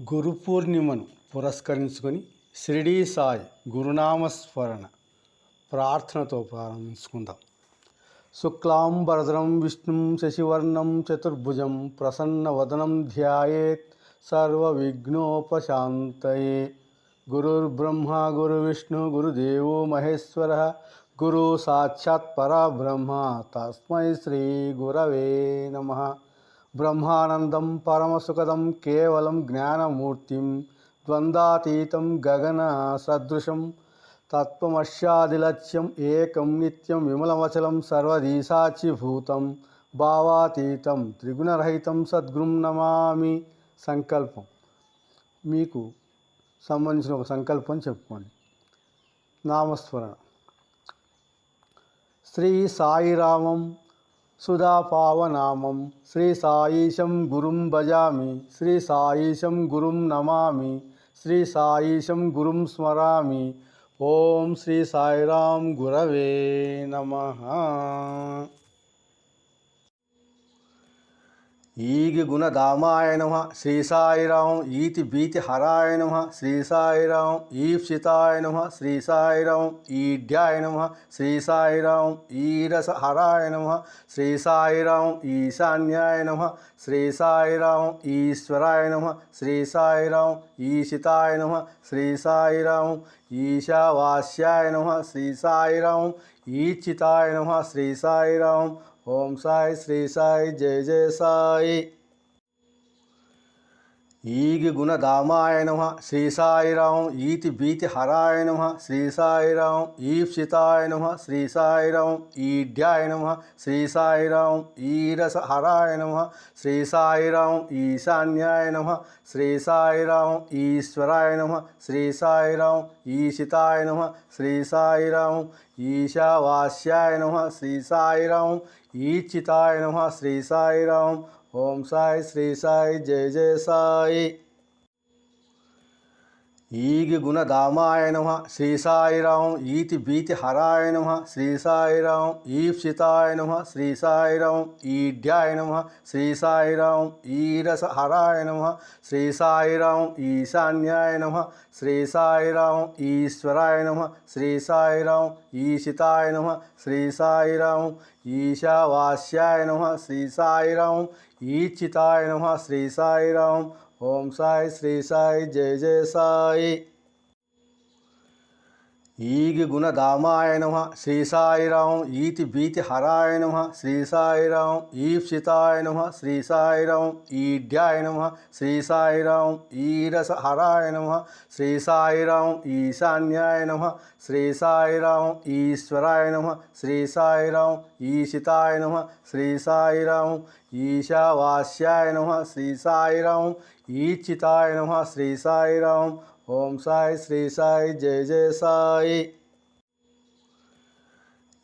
గురు పూర్ణిమను పురస్కరించుకొని షిరిడీ సాయి గురునామస్మరణ ప్రార్థనతో ప్రారంభించుకుందాం. శుక్లాంబరధరం విష్ణుం శశివర్ణం చతుర్భుజం ప్రసన్నవదనం ధ్యాయేత్ సర్వవిఘ్నోపశాంతయే. గురుర్బ్రహ్మ గురువిష్ణు గురుదేవో మహేశ్వర గురు సాక్షాత్ పరబ్రహ్మ. తస్మై శ్రీ గురవే నమ. బ్రహ్మానందం పరమసుఖదం కేవలం జ్ఞానమూర్తిం ద్వందాతీతం గగన సదృశం తత్వమశ్యాదిలక్ష్యం ఏకం నిత్యం విమలవచలం సర్వదీసాచిభూతం భావాతీతం త్రిగుణరహితం సద్గురుం నమామి సంకల్పం. మీకు సంబంధించిన ఒక సంకల్పం చెప్పుకోండి. నామస్మరణ. శ్రీ సాయిరామం సుధాపావనామం శ్రీ సాయిషం గురుం భజామి శ్రీ సాయిషం గురుం నమామి శ్రీ సాయిషం గురుం స్మరామి ఓం శ్రీ సాయిరాం గురవే నమ ఈగి గుణధామాయ నమ శ్రీ సాయిరాం ఈతి భీతి హరాయ నమ శ్రీ సాయిరాం ఈప్సితాయ నమ శ్రీ సాయిరాం ఈడ్యాయ నమ శ్రీ సాయిరాం ఈరస హరాయ నమ శ్రీ సాయిరాం ఈశాన్యాయ నమ శ్రీ సాయిరాం ఈశ్వరాయ నమ శ్రీ సాయిరాం ఈశితాయ నమ శ్రీ సాయిరాం ఈశావాస్యాయ నమ శ్రీ సాయిరాం ఈచితాయ నమ శ్రీ సాయిరాం ఓం సాయి శ్రీ సాయి జయ జయ సాయి. ఈగి గుణధామాయ నమ శ్రీ సాయిరాం ఈతి భీతి హరాయ నమ శ్రీ సాయిరాం ఈప్సితాయ నమ శ్రీ సాయిరాం ఈడ్యాయ నమ శ్రీ సాయిరాం ఈరస హరాయ నమ శ్రీ సాయిరాం ఈశాన్యాయ నమ శ్రీ సాయిరాం ఈశ్వరాయ నమ శ్రీ సాయిరాం ఈశితాయ నమ శ్రీ సాయిరాం ఈశావాస్యాయ నమ శ్రీ సాయిరాం ఈచితాయ నమ శ్రీ సాయిరాం ఓం సాయి శ్రీ సాయి జయ జయ సాయి ఈగి గుణధామాయ నమ శ్రీ సాయిరాం ఈతి భీతి హరాయ నమ శ్రీ సాయిరాం ఈప్సితాయ నమ శ్రీ సాయిరాం ఈడ్యాయ నమ శ్రీ సాయిరాం ఈరస హరాయ నమ శ్రీ సాయిరాం ఈశాన్యాయ నమ శ్రీ సాయిరాం ఈశ్వరాయ నమ శ్రీ సాయిరాం ఈశితాయ నమ శ్రీ సాయిరాం ఈశావాస్యాయ నమ శ్రీ సాయిరాం ఈచితాయ నమ శ్రీ సాయిరాం ఓం సాయి శ్రీ సాయి జయ జయ సాయి. ఈగి గుణధామాయ నమ శ్రీ సాయిరాం ఈతి భీతి హరాయ నమ శ్రీ సాయిరాం ఈప్సితాయ నమ శ్రీ సాయిరాం ఈడ్యాయ నమ శ్రీ సాయిరాం ఈరస హరాయ నమ శ్రీ సాయిరాం ఈశాన్యాయ నమ శ్రీ సాయిరాం ఈశ్వరాయ నమ శ్రీ సాయిరాం ఈశితాయ నమ శ్రీ సాయిరాం ఈశావాస్యాయ నమ శ్రీ సాయిరాం ఈచితాయ నమ శ్రీ సాయిరాం ఓం సాయి శ్రీ సాయి జయ జయ సాయి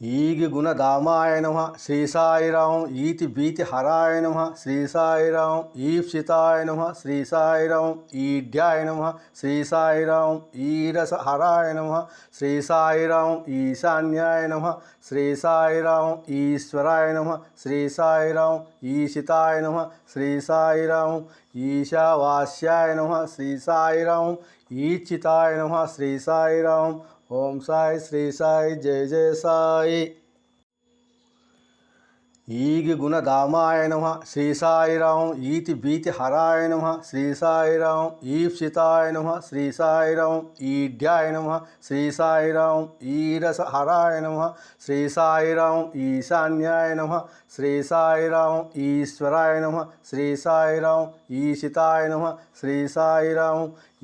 ఈగి గుణధామాయ నమ శ్రీ సాయిరాం ఈతి భీతి హరాయ నమ శ్రీ సాయిరాం ఈప్సితాయ నమ శ్రీ సాయిరాం ఈడ్యాయ నమ శ్రీ సాయిరాం ఈరస హరాయ నమ శ్రీ సాయిరాం ఈశాన్యాయ నమ శ్రీ సాయిరాం ఈశ్వరాయ నమ శ్రీ సాయిరాం ఈశితాయ నమ శ్రీ సాయిరాం ఈశావాస్యాయ నమ శ్రీ సాయిరాం ఈచితాయ నమ శ్రీ సాయిరాం ఓం సాయి శ్రీ సాయి జయ జయ సాయి ఈగి గుణధామాయ నమ శ్రీ సాయిరాం ఈతి భీతి హరాయ నమ శ్రీ సాయిరాం ఈప్సితాయ నమ శ్రీ సాయిరాం ఈడ్యాయ నమ శ్రీ సాయిరాం ఈరస హరాయ నమ శ్రీ సాయిరాం ఈశాన్యాయ నమ శ్రీ సాయిరాం ఈశ్వరాయ నమ శ్రీ సాయిరాం ఈశితాయ నమ శ్రీ సాయిరాం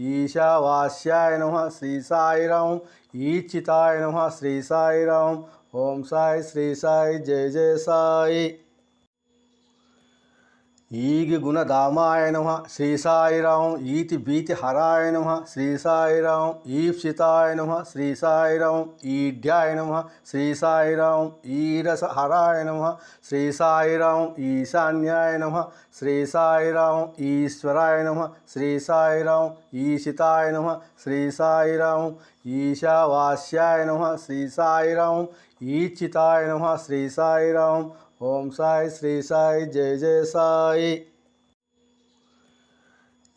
ఈశావాస్యాయ నమ శ్రీ సాయిరాం ఈచితాయ నమ శ్రీ సాయిరాం ఓం సాయి శ్రీ సాయి జయ జయ సాయి. ఈగి గుణధామాయ నమ శ్రీ సాయిరాం ఈతి భీతి హరాయ నమ శ్రీ సాయిరాం ఈప్సితాయ నమ శ్రీ సాయిరాం ఈడ్యాయ నమ శ్రీ సాయిరాం ఈరస హరాయ నమ శ్రీ సాయిరాం ఈశాన్యాయ నమ శ్రీ సాయిరాం ఈశ్వరాయ నమ శ్రీ సాయిరాం ఈశితాయ నమ శ్రీ సాయిరాం ఈశావాస్యాయ నమ శ్రీ సాయిరాం ఈచితాయ నమ శ్రీ సాయిరాం ఓం సాయి శ్రీ సాయి జయ జయ సాయి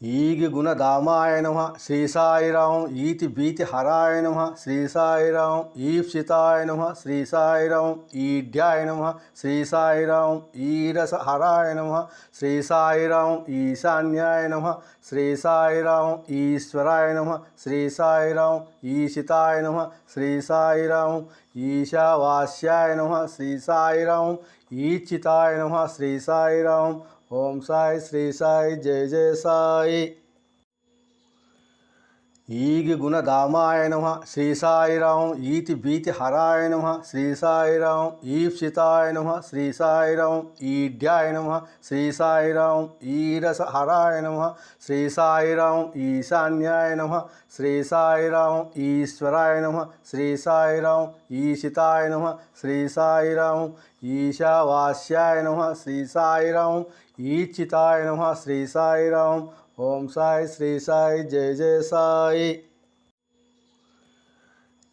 ఈగి గుణధామాయ నమ శ్రీ సాయిరాం ఈతి భీతి హరాయ నమ శ్రీ సాయిరాం ఈప్సితాయ నమ శ్రీ సాయిరాం ఈడ్యాయ నమ శ్రీ సాయిరాం ఈరస హరాయ నమ శ్రీ సాయిరాం ఈశాన్యాయ నమ శ్రీ సాయిరాం ఈశ్వరాయ నమ శ్రీ సాయిరాం ఈశితాయ నమ శ్రీ సాయిరాం ఈశావాస్యాయ నమ శ్రీ సాయిరాం ఈచితాయ నమ శ్రీ సాయిరాం ఓం సాయి శ్రీ సాయి. జయ జయ సాయి. ఈగి గుణధామాయ నమ శ్రీ సాయిరాం ఈతి భీతి హరాయ నమ శ్రీ సాయిరాం ఈప్సితాయ నమ శ్రీ సాయిరాం ఈడ్యాయ నమ శ్రీ సాయిరాం ఈరస హరాయ నమ శ్రీ సాయిరాం ఈశాన్యాయ నమ శ్రీ సాయిరాం ఈశ్వరాయ నమ శ్రీ సాయిరాం ఈశితాయ నమ శ్రీ సాయిరాం ఈశావాస్యాయ నమ శ్రీ సాయిరాం ఈచితాయ నమ శ్రీ సాయిరాం ఓం సాయి శ్రీ సాయి జయ జయ సాయి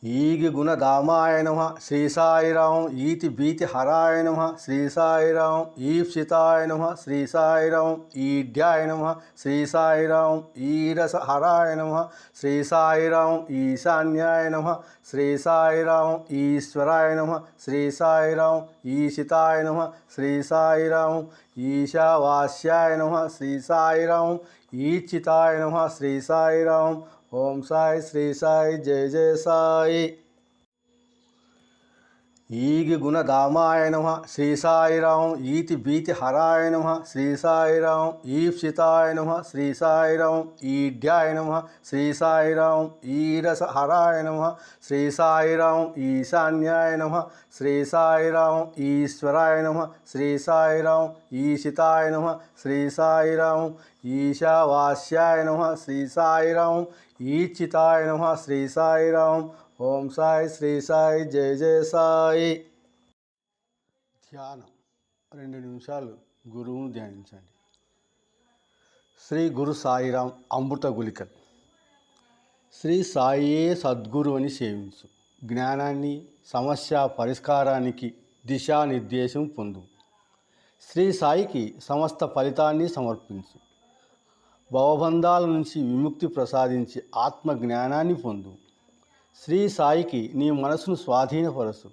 ఈగి గుణధామాయ నమ శ్రీ సాయిరాం ఈతి భీతి హరాయ నమ శ్రీ సాయిరాం ఈప్సితాయ నమ శ్రీ సాయిరాం ఈడ్యాయ నమ శ్రీ సాయిరాం ఈరస హరాయ నమ శ్రీ సాయిరాం ఈశాన్యాయ నమ శ్రీ సాయిరాం ఈశ్వరాయ నమ శ్రీ సాయిరాం ఈశితాయ నమ శ్రీ సాయిరాం ఈశావాస్యాయ నమ శ్రీ సాయిరాం ఈచితాయ నమ శ్రీ సాయిరాం ఓం సాయి శ్రీ సాయి జయ జయ సాయి. ఈగి గుణధామాయ నమ శ్రీ సాయిరాం ఈతి భీతి హరాయ నమ శ్రీ సాయిరాం ఈప్సితాయ నమ శ్రీ సాయిరాం ఈడ్యాయ నమ శ్రీ సాయిరాం ఈరస హరాయ నమ శ్రీ సాయిరాం ఈశాన్యాయ నమ శ్రీ సాయిరాం ఈశ్వరాయ నమ శ్రీ సాయిరాం ఈశితాయ నమ శ్రీ సాయిరాం ఈశావాస్యాయ నమ శ్రీ సాయిరాం ఈచితాయ నమ శ్రీ సాయిరాం ఓం సాయి శ్రీ సాయి జయ జయ సాయి. ధ్యానం. రెండు నిమిషాలు గురువును ధ్యానించండి. శ్రీ గురు సాయిరాం అమృత గులికల్ శ్రీ సాయియే సద్గురు అని సేవించు. జ్ఞానాన్ని సమస్య పరిష్కారానికి దిశానిర్దేశం పొందు. శ్రీ సాయికి సమస్త ఫలితాన్ని సమర్పించు. భవబంధాల నుంచి విముక్తి ప్రసాదించి ఆత్మ జ్ఞానాన్ని పొందు. శ్రీ సాయికి నీ మనసును స్వాధీనపరచు.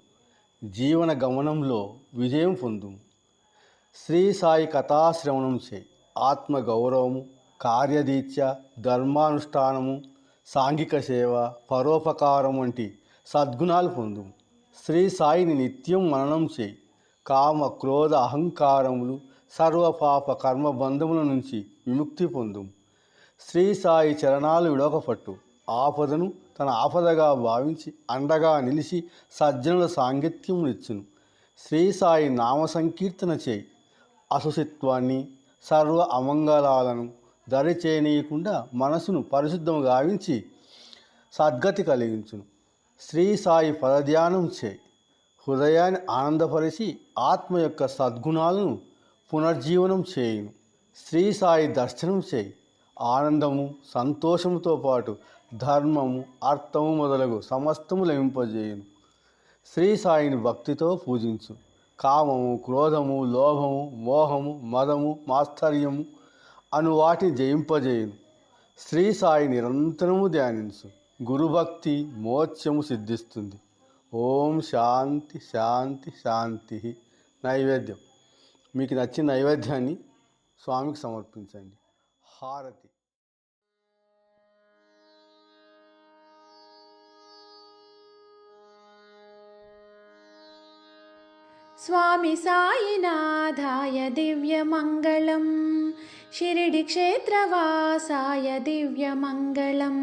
జీవన గమనంలో విజయం పొందు శ్రీ సాయి కథాశ్రవణం చే ఆత్మ గౌరవము ధర్మానుష్ఠానము సాంఘిక సేవ పరోపకారం వంటి సద్గుణాలు పొందు శ్రీ సాయిని నిత్యం మననం చేయి. కామ క్రోధ అహంకారములు సర్వపాప కర్మబంధముల నుంచి విముక్తి పొందు శ్రీ సాయి చరణాలు విడవకపట్టు. ఆపదను తన ఆపదగా భావించి అండగా నిలిచి సజ్జనుల సాంగత్యమునిచ్చును శ్రీ సాయి నామ సంకీర్తన చేయి. అసుసిత్వాన్ని సర్వ అమంగళాలను దరి చేయనీయకుండా మనసును పరిశుద్ధం గావించి సద్గతి కలిగించును. శ్రీ సాయి పదధ్యానం చేయి. హృదయాన్ని ఆనందపరిచి ఆత్మ యొక్క సద్గుణాలను పునర్జీవనం చేయును. శ్రీ సాయి దర్శనం చేయి. ఆనందము సంతోషముతో పాటు ధర్మము అర్థము మొదలగు సమస్తము లభింపజేయును. శ్రీ సాయిని భక్తితో పూజించు. కామము క్రోధము లోభము మోహము మదము మాస్తర్యము అను వాటిని జయింపజేయును. శ్రీ సాయి నిరంతరము ధ్యానించు. గురుభక్తి మోక్షము సిద్ధిస్తుంది. ఓం శాంతి శాంతి శాంతి నైవేద్యం. మీకు నచ్చిన నైవేద్యాన్ని స్వామికి సమర్పించండి. హారతి. स्वामि सायिनाथाय दिव्यमङ्गलं शिरिडिक्षेत्रवासाय दिव्यमङ्गलं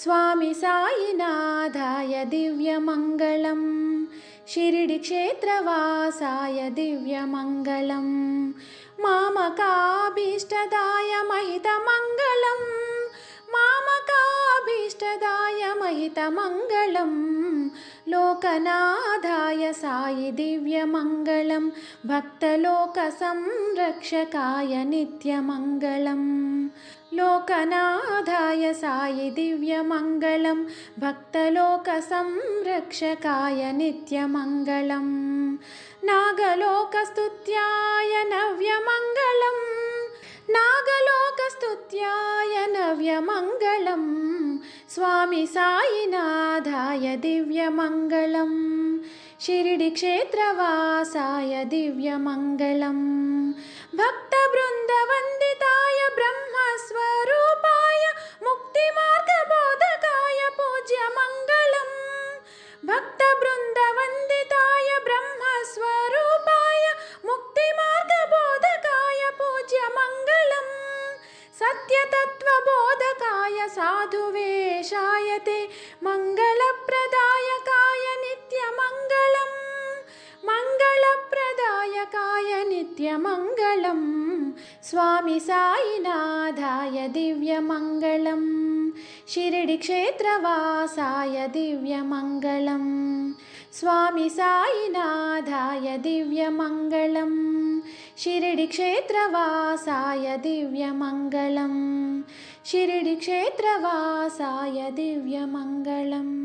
स्वामि सायिनाथाय दिव्यमङ्गलं शिरिडिक्षेत्रवासाय दिव्यमङ्गलं मामकाभीष्टदाय महितमङ्गलं मामकाभीष्टदाय महितमङ्गलं लोकनाथाय सायि दिव्यमङ्गलं भक्तलोकसंरक्षकाय नित्यमङ्गलं लोकनाथाय सायि दिव्यमङ्गलं भक्तलोकसंरक्षकाय नित्यमङ्गलं नागलोकस्तुत्याय नव्यमङ्गलं नागलोकस्तुत्याय नव्यमङ्गलं स्वामि सायिनाथाय दिव्यमङ्गलं शिरिडिक्षेत्रवासाय दिव्यमङ्गलं भक्तवृन्दवन्दिताय ब्रह्मस्वरूपाय मुक्तिमार्गबोधकाय पूज्यमङ्गलम् शिरिडिक्षेत्रवासाय दिव्यमङ्गलं स्वामि सायिनाथाय दिव्यमङ्गलं शिरिडिक्षेत्रवासाय दिव्यमङ्गलं शिरिडिक्षेत्रवासाय दिव्यमङ्गलम्